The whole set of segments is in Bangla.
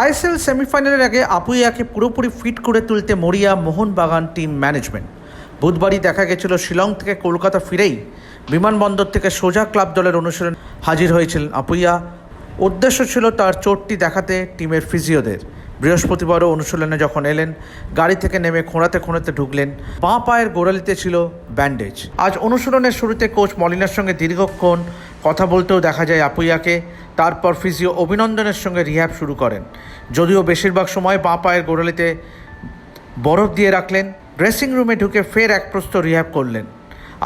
আইএসএল সেমিফাইনালের আগে আপুইয়াকে পুরোপুরি ফিট করে তুলতে মরিয়া মোহনবাগান টিম ম্যানেজমেন্ট। বুধবারই দেখা গেছিল শিলং থেকে কলকাতা ফিরেই বিমানবন্দর থেকে সোজা ক্লাব দলের অনুশীলন হাজির হয়েছিলেন আপুইয়া। উদ্দেশ্য ছিল তার চোটটি দেখাতে টিমের ফিজিওদের। বৃহস্পতিবারও অনুশীলনে যখন এলেন, গাড়ি থেকে নেমে খোঁড়াতে খোঁড়াতে ঢুকলেন। বাঁ পায়ের গোড়ালিতে ছিল ব্যান্ডেজ। আজ অনুশীলনের শুরুতে কোচ মলিনার সঙ্গে দীর্ঘক্ষণ কথা বলতেও দেখা যায় আপুইয়াকে। তারপর ফিজিও অভিনন্দনের সঙ্গে রিহ্যাব শুরু করেন। যদিও বেশিরভাগ সময় বাঁ পায়ের গোড়ালিতে বরফ দিয়ে রাখলেন, ড্রেসিং রুমে ঢুকে ফের এক প্রস্ত রিহ্যাব করলেন।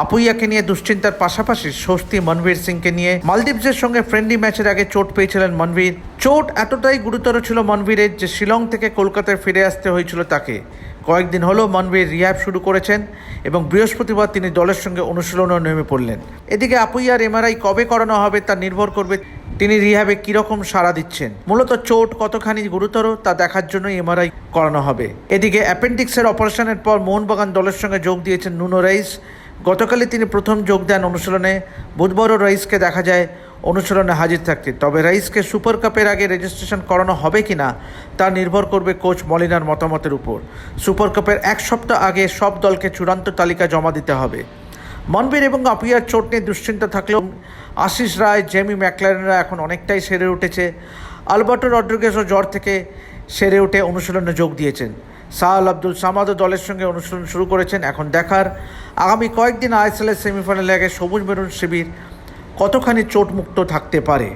আপুইয়াকে নিয়ে দুশ্চিন্তার পাশাপাশি স্বস্তি মনবীর সিংকে নিয়ে মালদ্বীপসের সঙ্গে ফ্রেন্ডলি ম্যাচের আগে চোট পেয়েছিলেন মনবীর। চোট এতটাই গুরুতর ছিল মনবীরের যে শিলং থেকে কলকাতায় ফিরে আসতে হয়েছিল তাকে। কয়েকদিন হলো মনবীর রিহ্যাব শুরু করেছেন এবং বৃহস্পতিবার তিনি দলের সঙ্গে অনুশীলনেও নেমে পড়লেন। এদিকে আপুইয়ার এমআরআই কবে করানো হবে তা নির্ভর করবে তিনি রিহ্যাবে কীরকম সাড়া দিচ্ছেন। মূলত চোট কতখানি গুরুতর তা দেখার জন্য এমআরআই করানো হবে। এদিকে অ্যাপেন্ডিক্সের অপারেশনের পর মোহনবাগান দলের সঙ্গে যোগ দিয়েছেন নুনো রাইস। গতকালই তিনি প্রথম যোগ দেন অনুশীলনে। বুধবারও রাইসকে দেখা যায় অনুশীলনে হাজির থাকতে। তবে রাইসকে সুপার কাপের আগে রেজিস্ট্রেশন করানো হবে কি না তা নির্ভর করবে কোচ মলিনার মতামতের উপর। সুপার কাপের এক সপ্তাহ আগে সব দলকে চূড়ান্ত তালিকা জমা দিতে হবে। মনবীর এবং আপিয়ার চোট নিয়ে দুশ্চিন্তা থাকলেও আশিস রায়, জেমি ম্যাকলারেনরা এখন অনেকটাই সেরে উঠেছে। আলবার্টো রড্রিগেসও জ্বর থেকে সেরে উঠে অনুশীলনে যোগ দিয়েছেন। সাহাল আব্দুল সামাদও দলের সঙ্গে অনুশীলন শুরু করেছেন এখন দেখার। আগামী কয়েকদিন আইএসএলের সেমিফাইনালে আগে সবুজ মেরুন শিবির কতখানি চোটমুক্ত থাকতে পারে?